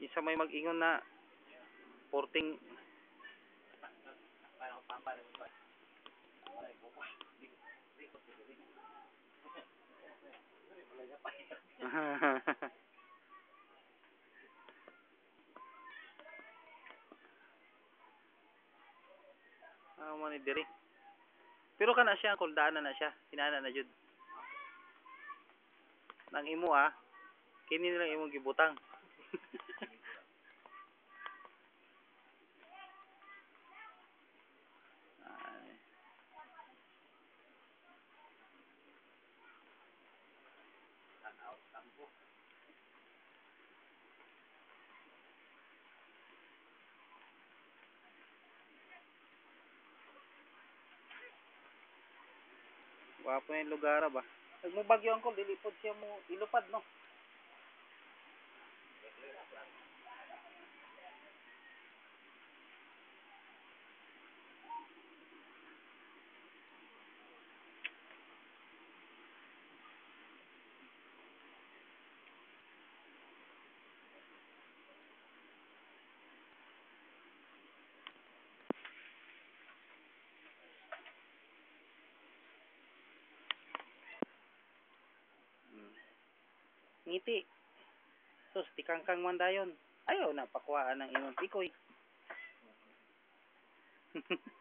isa may mag-ingon na porting Ah, mo ni diri. Pero kana siya kung daanan na siya, hinana na jud. Nang imo ah, kini lang imong gibutang. Wapo na yung lugar ba? Pag mo bagyo angkol, dilipod siya mo ilupad no. Ngiti. Sus, tikangkang man dayon. Ayaw na pakuhaan ng imong tikoy.